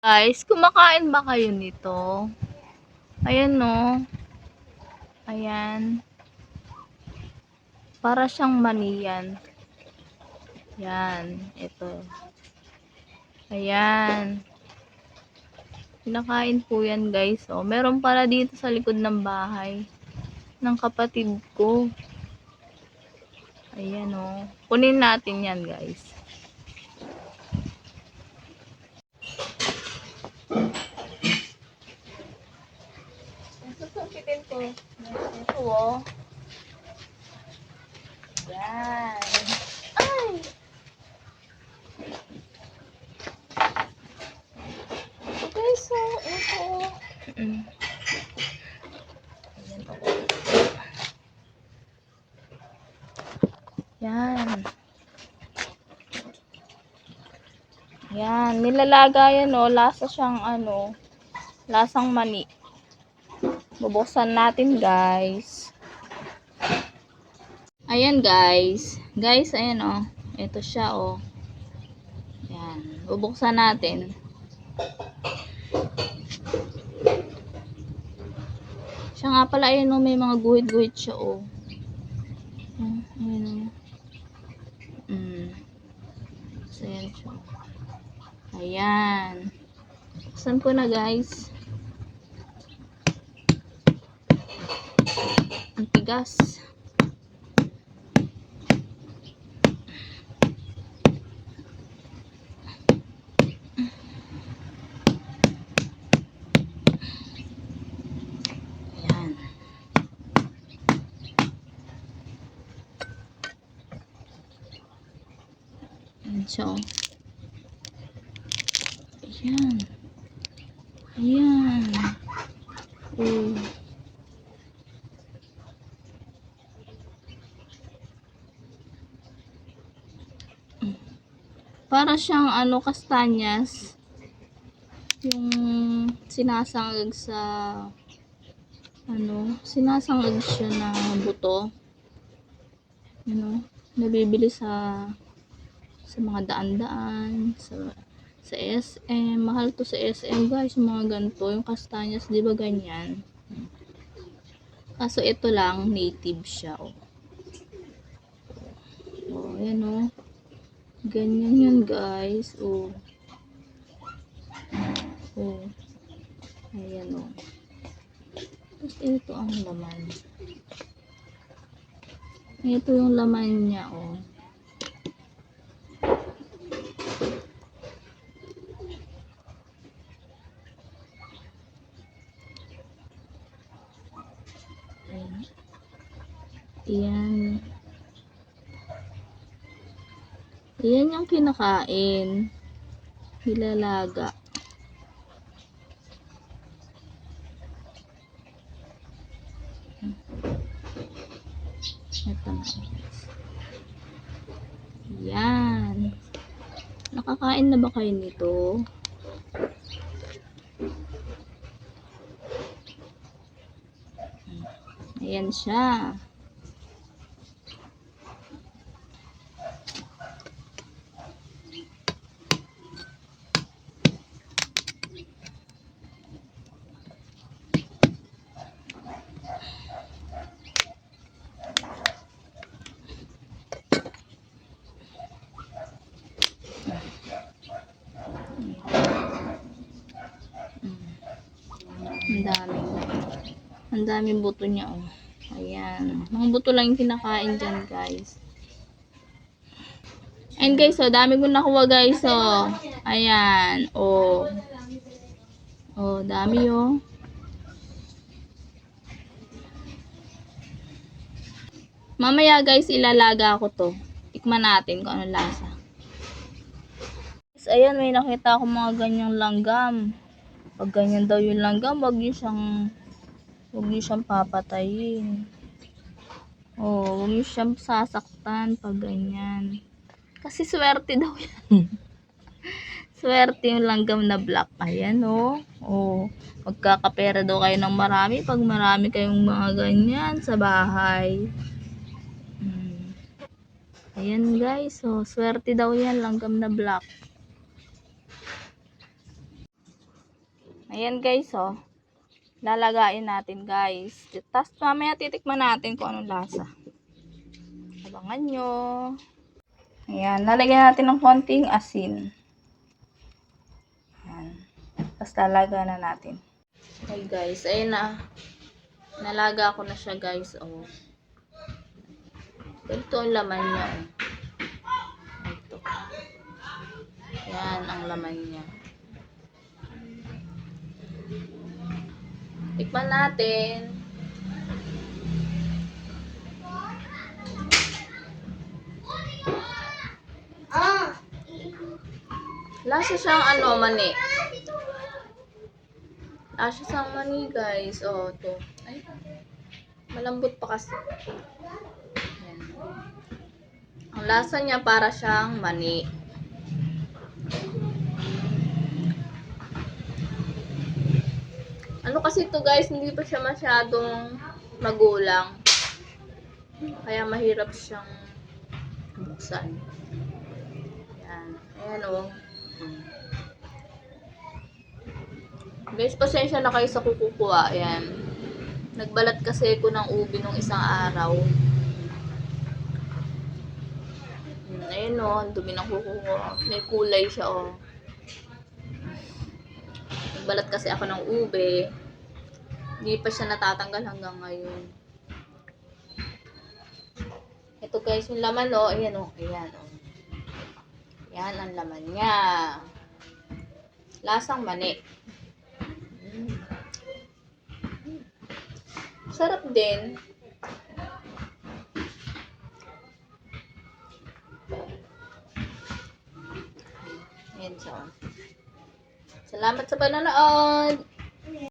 Guys, kumakain ba kayo nito? Ayan no. Ayan. Para siyang maniyan. Yan. Ito. Ayan. Pinakain po yan guys. Oh, meron para dito sa likod ng bahay. Ng kapatid ko. Ayan oh. Kunin natin yan guys. Susukitin ko. Ito oh. Yan. Ay! Okay, so, ito. Mm. Ayan oh. Yan. Yan. Nilalaga yan oh. Lasa siyang ano. Lasang mani. Bubuksan natin, guys. Ayan, guys. Guys, ayan, oh. Ito siya, oh. Ayan. Bubuksan natin. Siya nga pala, ayan, oh. May mga guhit-guhit siya, oh. Ayan, ayan, oh. Mm. So, ayan siya. Ayan. Buksan ko na, guys. Ang tigas. Ayan. Siya. Ayan. Ayan. Oh. Para siyang ano, kastanyas. Yung sinasangag sa ano, sinasangag siya na buto. Ano, nabibili sa sa mga daan-daan, sa sa SM. Mahal to sa SM guys, yung mga ganito. Yung kastanyas, di ba ganyan? Kaso ito lang, native siya. Oh, oh ayan oh. Ganyan yan guys. Oh. Oh. Ayan oh. Tapos ito ang laman. Ito yung laman niya oh. Ayan. Ayan. Ayan yung kinakain. Hilalaga. Ito na. Yan. Nakakain na ba kayo nito? Ayan siya. Ang dami. Ang daming buto niya, oh. Ayan. Mga buto lang yung kinakain dyan, guys. And guys, oh, dami ko nakuha, guys, oh. Ayan, oh. Oh, dami, oh. Mamaya, guys, ilalaga ko to. Tikman natin kung ano lasa. Guys, ayan, may nakita ako mga ganyang langgam. Pag ganyan daw yung langgam, wag niyo siyang wag niyo siyang papatayin. Oh, wag niyo siyang sasaktan pag ganyan. Kasi swerte daw yan. swerte yung langgam na black. Ayan, oh. Oh, magkakapera daw kayo ng marami pag marami kayong mga ganyan sa bahay. Hmm. Ayan, guys. Oh, swerte daw yan, langgam na black. Ayan guys, oh. Lalagayin natin guys. Tapos mamaya titikman natin kung anong lasa. Abangan nyo. Ayan, lalagyan natin ng konting asin. Ayan. Tapos lalaga na natin. Okay guys, ayun na. Nalaga ko na siya guys, oh. Ito ang laman niya, oh. Ito. Yan ang laman niya. Tikman natin. Lasa siyang ano, mani. Lasa siyang mani, guys. Oh, to. Ay, malambot pa kasi. Ayan. Ang lasa niya para siyang mani. Ano kasi to guys, hindi pa siya masyadong magulang. Kaya mahirap siyang buksan. Ayan. Ayan o. Hmm. Guys, pasensya na kayo sa kukukuha. Ayan. Nagbalat kasi ako ng ubi nung isang araw. Ayan o, ang dumi ng kukuha. May kulay siya o. Nagbalat kasi ako ng ube. Hindi pa siya natatanggal hanggang ngayon. Ito guys, yung laman o. Ayan o. Ayan o. Yan ang laman niya. Lasang mani. Mm. Sarap din. Ayan siya. Salamat sa panonood.